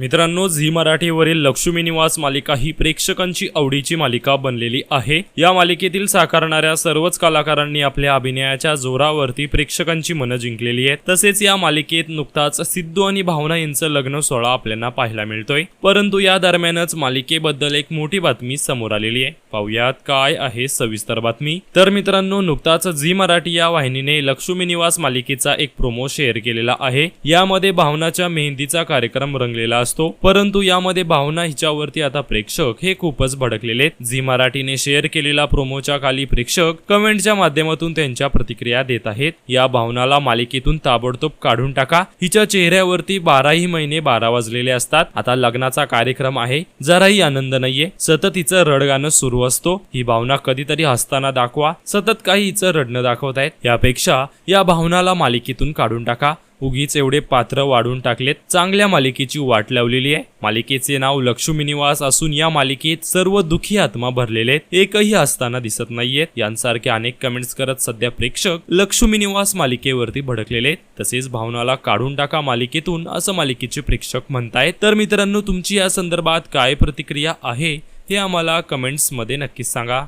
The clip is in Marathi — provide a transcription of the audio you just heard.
मित्रांनो झी मराठीवरील लक्ष्मी निवास मालिका ही प्रेक्षकांची आवडीची मालिका बनलेली आहे. या मालिकेतील साकारणाऱ्या सर्वच कलाकारांनी आपल्या अभिनयाच्या जोरावरती प्रेक्षकांची मनं जिंकलेली आहेत. तसेच या मालिकेत नुकताच सिद्धू आणि भावना यांचं लग्न सोहळा आपल्याला पाहायला मिळतोय. परंतु या दरम्यानच मालिकेबद्दल एक मोठी बातमी समोर आलेली आहे. पाहुयात काय आहे सविस्तर बातमी. तर मित्रांनो नुकताच झी मराठी या वाहिनीने लक्ष्मी निवास मालिकेचा एक प्रोमो शेअर केलेला आहे. यामध्ये भावनाच्या मेहंदीचा कार्यक्रम रंगलेला असतो. परंतु यामध्ये भावना हिच्यावरती आता प्रेक्षक हे खूपच भडकलेले आहेत. झी मराठीने शेअर केलेला प्रोमोच्या खाली प्रेक्षक कमेंटच्या माध्यमातून त्यांच्या प्रतिक्रिया देत आहेत. या भावनाला मालिकेतून ताबडतोब काढून टाका. हिच्या चेहऱ्यावरती बाराही महिने बारा वाजलेले असतात. आता लग्नाचा कार्यक्रम आहे. जराही आनंद नाहीये. सतत हिचं रडगाणं सुरू असतो ही भावना कधीतरी हसताना दाखवा सतत काही हिचं रडणं दाखवतायत यापेक्षा या भावनाला मालिकेतून काढून टाका. उगीच एवढे पात्र वाढून टाकलेत चांगल्या मालिकेची वाट लावलेली आहे. मालिकेचे नाव लक्ष्मी निवास असून या मालिकेत सर्व दुखी आत्मा भरलेले आहेत. एकही असताना दिसत नाहीयेत. यांसारखे अनेक कमेंट्स करत सध्या प्रेक्षक लक्ष्मी निवास मालिकेवरती भडकलेले आहेत. तसेच भावनाला काढून टाका मालिकेतून असं मालिकेचे प्रेक्षक म्हणतायत. तर मित्रांनो तुमची या संदर्भात काय प्रतिक्रिया आहे? हे आम्हाला कमेंट्समध्ये नक्कीच सांगा.